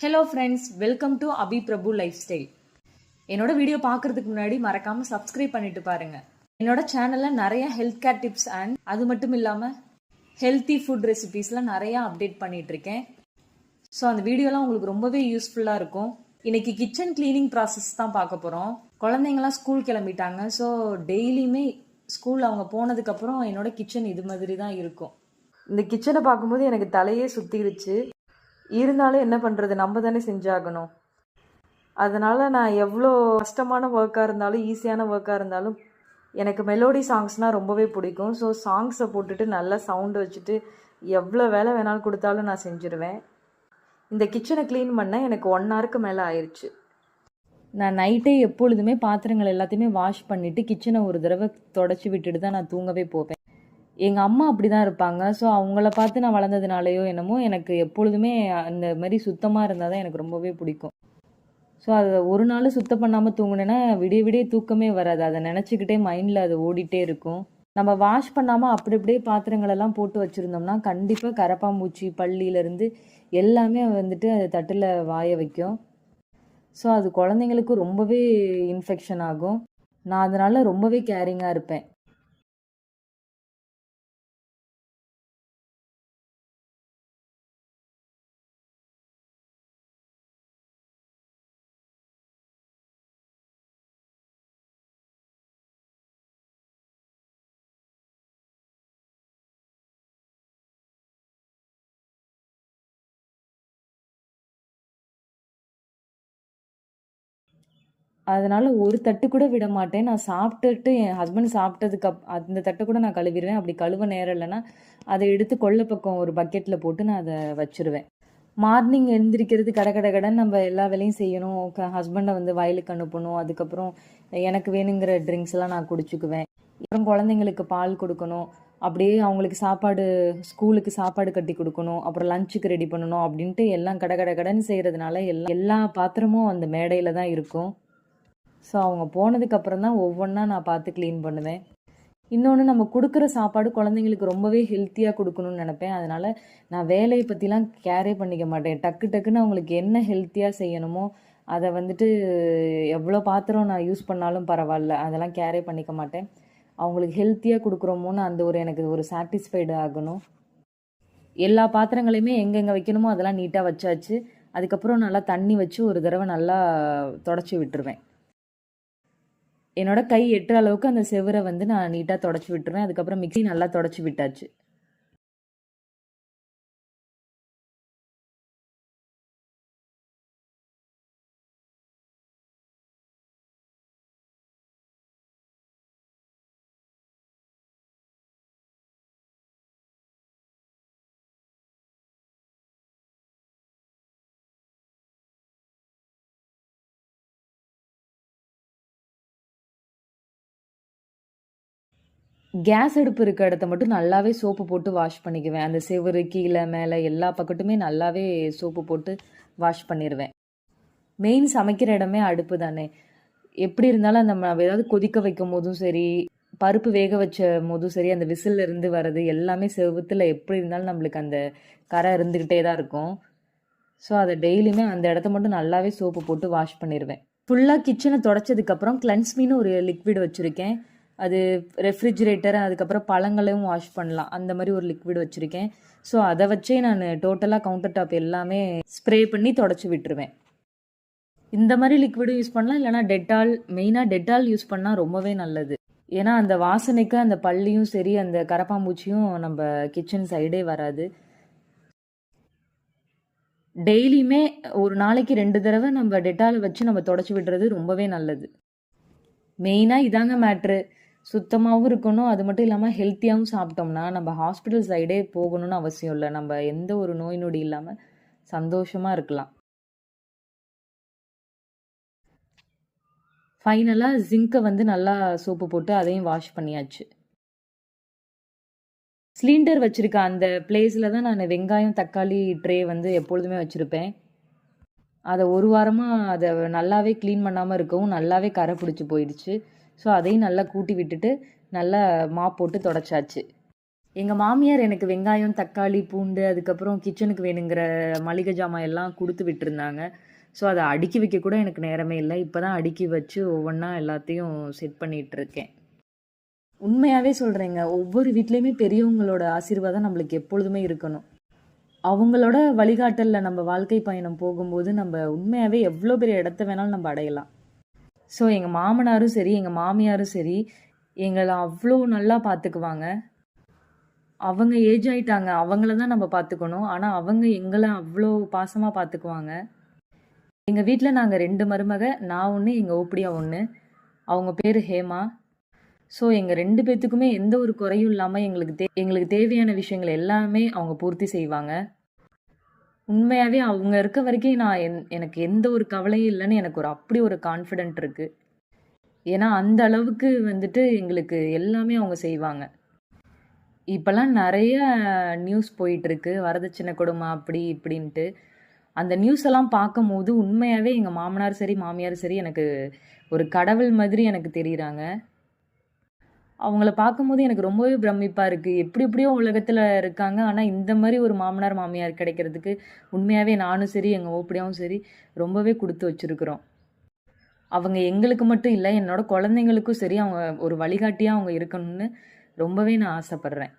Hello friends welcome to Abhi Prabhu lifestyle என்னோட video பார்க்கறதுக்கு முன்னாடி மறக்காமல் சப்ஸ்கிரைப் பண்ணிட்டு பாருங்கள் என்னோட சேனலில் நிறைய ஹெல்த் கேர் டிப்ஸ் அண்ட் அது மட்டும் இல்லாமல் ஹெல்த்தி ஃபுட் ரெசிபீஸ்லாம் நிறையா அப்டேட் பண்ணிகிட்ருக்கேன் ஸோ அந்த வீடியோலாம் உங்களுக்கு ரொம்பவே யூஸ்ஃபுல்லாக இருக்கும். இன்னைக்கு கிச்சன் க்ளீனிங் ப்ராசஸ் தான் பார்க்க போகிறோம் குழந்தைங்களாம் ஸ்கூல் கிளம்பிட்டாங்க. ஸோ டெய்லியுமே ஸ்கூல் அவங்க போனதுக்கப்புறம் என்னோட கிச்சன் இது மாதிரி தான் இருக்கும். இந்த கிச்சனை பார்க்கும்போது எனக்கு தலையே சுற்றிடுச்சு இருந்தாலும் என்ன பண்ணுறது நம்ம தானே செஞ்சாகணும். அதனால் நான் எவ்வளோ கஷ்டமான ஒர்க்காக இருந்தாலும் ஈஸியான ஒர்க்காக இருந்தாலும் எனக்கு மெலோடி சாங்ஸ்னால் ரொம்பவே பிடிக்கும். ஸோ சாங்ஸை போட்டுட்டு நல்லா சவுண்டு வச்சுட்டு எவ்வளோ வேலை வேணாலும் கொடுத்தாலும் நான் செஞ்சுருவேன். இந்த கிச்சனை க்ளீன் பண்ண எனக்கு ஒன் ஹவருக்கு மேலே ஆயிடுச்சு நான் நைட்டே எப்பொழுதுமே பாத்திரங்கள் எல்லாத்தையுமே வாஷ் பண்ணிவிட்டு கிச்சனை ஒரு தடவை தொடச்சி விட்டுட்டு தான் நான் தூங்கவே போவேன். எங்கள் அம்மா அப்படி தான் இருப்பாங்க. ஸோ அவங்கள பார்த்து நான் வளர்ந்ததுனாலையோ என்னமோ எனக்கு எப்பொழுதுமே அந்த மாதிரி சுத்தமாக இருந்தால் தான் எனக்கு ரொம்பவே பிடிக்கும். ஸோ அதை ஒரு நாள் சுத்தம் பண்ணாமல் தூங்கினேன்னா விடிய விடிய தூக்கமே வராது. அதை நினச்சிக்கிட்டே மைண்டில் அது ஓடிட்டே இருக்கும். நம்ம வாஷ் பண்ணாமல் அப்படி அப்படியே பாத்திரங்களெல்லாம் போட்டு வச்சுருந்தோம்னா கண்டிப்பாக கரப்பாம்பூச்சி பள்ளியிலேருந்து எல்லாமே வந்துட்டு அது தட்டில் வாய வைக்கும். ஸோ அது குழந்தைங்களுக்கு ரொம்பவே இன்ஃபெக்ஷன் ஆகும். நான் அதனால் ரொம்பவே கேரிங்காக இருப்பேன். அதனால் ஒரு தட்டு கூட விட மாட்டேன். நான் சாப்பிட்டுட்டு என் ஹஸ்பண்ட் சாப்பிட்டதுக்கு அப் அந்த தட்டை கூட நான் கழுவிடுவேன். அப்படி கழுவ நேரம் இல்லைன்னா அதை எடுத்து கொள்ள பக்கம் ஒரு பக்கெட்டில் போட்டு நான் அதை வச்சுருவேன். மார்னிங் எழுந்திரிக்கிறது கட கட கடன் நம்ம எல்லா வேலையும் செய்யணும். ஹஸ்பண்டை வந்து வயலுக்கு அனுப்பணும். அதுக்கப்புறம் எனக்கு வேணுங்கிற ட்ரிங்க்ஸ் எல்லாம் நான் குடிச்சுக்குவேன். அப்புறம் குழந்தைங்களுக்கு பால் கொடுக்கணும். அப்படியே அவங்களுக்கு சாப்பாடு ஸ்கூலுக்கு சாப்பாடு கட்டி கொடுக்கணும். அப்புறம் லஞ்சுக்கு ரெடி பண்ணணும். அப்படின்ட்டு எல்லாம் கட கட கடன் செய்கிறதுனால எல்லா எல்லா பாத்திரமும் அந்த மேடையில் தான் இருக்கும். ஸோ அவங்க போனதுக்கப்புறம் தான் ஒவ்வொன்றா நான் பார்த்து க்ளீன் பண்ணுவேன். இன்னொன்று நம்ம கொடுக்குற சாப்பாடு குழந்தைங்களுக்கு ரொம்பவே ஹெல்த்தியாக கொடுக்கணும்னு நினப்பேன். அதனால் நான் வேலையை பற்றிலாம் கேரே பண்ணிக்க மாட்டேன். டக்கு டக்குன்னு அவங்களுக்கு என்ன ஹெல்த்தியாக செய்யணுமோ அதை வந்துட்டு எவ்வளோ பாத்திரம் நான் யூஸ் பண்ணாலும் பரவாயில்ல. அதெல்லாம் கேரே பண்ணிக்க மாட்டேன். அவங்களுக்கு ஹெல்த்தியாக கொடுக்குறோமோன்னு அந்த ஒரு எனக்கு ஒரு சாட்டிஸ்ஃபைடு ஆகணும். எல்லா பாத்திரங்களையுமே எங்கெங்கே வைக்கணுமோ அதெல்லாம் நீட்டாக வச்சாச்சு. அதுக்கப்புறம் நல்லா தண்ணி வச்சு ஒரு தடவை நல்லா தொடச்சி விட்டுருவேன். என்னோட கை எட்டுற அளவுக்கு அந்த செவரை வந்து நான் நீட்டாக தொடச்சி விட்டுருவேன். அதுக்கப்புறம் மிக்ஸி நல்லா தொடச்சி விட்டாச்சு. கேஸ் அடுப்பு இருக்க இடத்த மட்டும் நல்லாவே சோப்பு போட்டு வாஷ் பண்ணிக்குவேன். அந்த செவரு கீழே மேலே எல்லா பக்கத்துமே நல்லாவே சோப்பு போட்டு வாஷ் பண்ணிடுவேன் மெயின் சமைக்கிற இடமே அடுப்பு தானே. எப்படி இருந்தாலும் அந்த நம்ம ஏதாவது கொதிக்க வைக்கும் போதும் சரி பருப்பு வேக வச்ச போதும் சரி அந்த விசில் இருந்து வர்றது எல்லாமே செவத்தில் எப்படி இருந்தாலும் நம்மளுக்கு அந்த கரை இருந்துக்கிட்டே தான் இருக்கும். ஸோ அதை டெய்லியுமே அந்த இடத்த மட்டும் நல்லாவே சோப்பு போட்டு வாஷ் பண்ணிடுவேன் ஃபுல்லாக கிச்சனை தொடச்சதுக்கப்புறம் கிளன்ஸ்மின்னு ஒரு லிக்விட் வச்சுருக்கேன். அது ரெஃப்ரிஜிரேட்டர் அதுக்கப்புறம் பழங்களையும் வாஷ் பண்ணலாம். அந்த மாதிரி ஒரு லிக்விட் வச்சுருக்கேன். ஸோ அதை வச்சே நான் டோட்டலாக கவுண்டர் டாப் எல்லாமே ஸ்ப்ரே பண்ணி தொடச்சி விட்டுருவேன். இந்த மாதிரி லிக்விடும் யூஸ் பண்ணலாம் இல்லைனா டெட்டால் மெயினாக டெட்டால் யூஸ் பண்ணால் ரொம்பவே நல்லது. ஏன்னா அந்த வாசனைக்கு அந்த பள்ளியும் சரி அந்த கரப்பாம்பூச்சியும் நம்ம கிச்சன் சைடே வராது. டெய்லியுமே ஒரு நாளைக்கு ரெண்டு தடவை நம்ம டெட்டால் வச்சு நம்ம தொடச்சி விடுறது ரொம்பவே நல்லது. மெயினாக இதாங்க மேட்ரு சுத்தமாகவும் இருக்கணும். அது மட்டும் இல்லாமல் ஹெல்த்தியாகவும் சாப்பிட்டோம்னா நம்ம ஹாஸ்பிட்டல் சைடே போகணும்னு அவசியம் இல்லை. நம்ம எந்த ஒரு நோய் நொடி இல்லாமல் சந்தோஷமாக இருக்கலாம். ஃபைனலாக ஜிங்கை வந்து நல்லா சோப்பு போட்டு அதையும் வாஷ் பண்ணியாச்சு. சிலிண்டர் வச்சுருக்க அந்த பிளேஸில் தான் நான் வெங்காயம் தக்காளி ட்ரே வந்து எப்பொழுதுமே வச்சுருப்பேன். அதை ஒரு வாரமாக அதை நல்லாவே க்ளீன் பண்ணாமல் இருக்கவும் நல்லாவே கரை பிடிச்சி போயிடுச்சு. ஸோ அதையும் நல்லா கூட்டி விட்டுட்டு நல்லா மாப் போட்டு தொடச்சாச்சு. எங்கள் மாமியார் எனக்கு வெங்காயம் தக்காளி பூண்டு அதுக்கப்புறம் கிச்சனுக்கு வேணுங்கிற மளிகை ஜாமான் எல்லாம் கொடுத்து விட்டுருந்தாங்க. ஸோ அதை அடுக்கி வைக்க கூட எனக்கு நேரமே இல்லை. இப்போ தான் அடுக்கி வச்சு ஒவ்வொன்றா எல்லாத்தையும் செட் பண்ணிகிட்டு இருக்கேன். உண்மையாகவே சொல்கிறேங்க ஒவ்வொரு வீட்லேயுமே பெரியவங்களோட ஆசீர்வாதம் நம்மளுக்கு எப்பொழுதுமே இருக்கணும். அவங்களோட வழிகாட்டலில் நம்ம வாழ்க்கை பயணம் போகும்போது நம்ம உண்மையாகவே எவ்வளோ பெரிய இடத்த வேணாலும் நம்ம அடையலாம். ஸோ எங்கள் மாமனாரும் சரி எங்கள் மாமியாரும் சரி எங்களை அவ்வளோ நல்லா பார்த்துக்குவாங்க அவங்க ஏஜ் ஆயிட்டாங்க அவங்கள தான் நம்ம பார்த்துக்கணும் ஆனால் அவங்க எங்களை அவ்வளோ பாசமாக பார்த்துக்குவாங்க எங்கள் வீட்டில் நாங்கள் ரெண்டு மருமக நான் ஒன்று எங்கள் ஓப்படியா ஒன்று அவங்க பேர் ஹேமா. ஸோ எங்கள் ரெண்டு பேர்த்துக்குமே எந்த ஒரு குறையும் இல்லாமல் எங்களுக்கு தே எங்களுக்கு தேவையான விஷயங்கள் எல்லாமே அவங்க பூர்த்தி செய்வாங்க. உண்மையாகவே அவங்க இருக்க வரைக்கும் நான் என் எனக்கு எந்த ஒரு கவலையும் இல்லைன்னு எனக்கு ஒரு அப்படி ஒரு கான்ஃபிடென்ட் இருக்குது ஏன்னா அந்த அளவுக்கு வந்துட்டு எங்களுக்கு எல்லாமே அவங்க செய்வாங்க. இப்போல்லாம் நிறைய நியூஸ் போயிட்டுருக்கு. வரதட்சணை கொடுமை அப்படி இப்படின்ட்டு. அந்த நியூஸ் எல்லாம் பார்க்கும்போது உண்மையாகவே எங்கள் மாமனார் சரி மாமியார் சரி எனக்கு ஒரு கடவுள் மாதிரி எனக்கு தெரியுறாங்க. அவங்கள பார்க்கும்போது எனக்கு ரொம்பவே பிரமிப்பாக இருக்குது எப்படி எப்படியோ உலகத்தில் இருக்காங்க. ஆனால் இந்த மாதிரி ஒரு மாமனார் மாமியார் கிடைக்கிறதுக்கு உண்மையாகவே நானும் சரி எங்கள் ஓப்படியாவும் சரி ரொம்பவே கொடுத்து வச்சுருக்குறோம். அவங்க எங்களுக்கு மட்டும் இல்லை என்னோட குழந்தைங்களுக்கும் சரி அவங்க ஒரு வழிகாட்டியாக அவங்க இருக்கணும்னு ரொம்பவே நான் ஆசைப்பட்றேன்.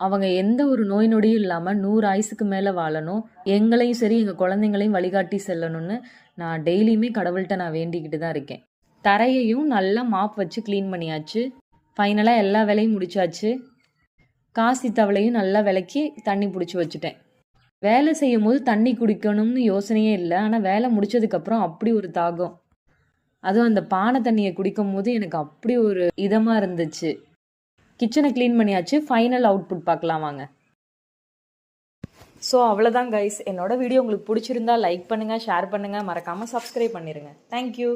அவங்க எந்த ஒரு நோய் நொடியும் இல்லாமல் நூறு ஆயுசுக்கு மேலே வாழணும். எங்களையும் சரி எங்கள் குழந்தைங்களையும் வழிகாட்டி செல்லணும்னு நான் டெய்லியுமே கடவுள்கிட்ட நான் வேண்டிக்கிட்டு தான் இருக்கேன். தரையையும் நல்லா மாப் வச்சு க்ளீன் பண்ணியாச்சு. ஃபைனலாக எல்லா வேலையும் முடிச்சாச்சு. காசி தவளையும் நல்லா விளக்கி தண்ணி பிடிச்சி வச்சுட்டேன். வேலை செய்யும் போது தண்ணி குடிக்கணும்னு யோசனையே இல்லை. ஆனால் வேலை முடிச்சதுக்கப்புறம் அப்படி ஒரு தாகம். அதுவும் அந்த பானை தண்ணியை குடிக்கும் போது எனக்கு அப்படி ஒரு இதமாக இருந்துச்சு. கிச்சனை க்ளீன் பண்ணியாச்சு. ஃபைனல் அவுட்புட் பார்க்கலாம் வாங்க. ஸோ அவ்வளோதான் கைஸ் என்னோட வீடியோ உங்களுக்கு பிடிச்சிருந்தா லைக் பண்ணுங்கள் ஷேர் பண்ணுங்கள் மறக்காமல் சப்ஸ்கிரைப் பண்ணிடுங்க தேங்க்யூ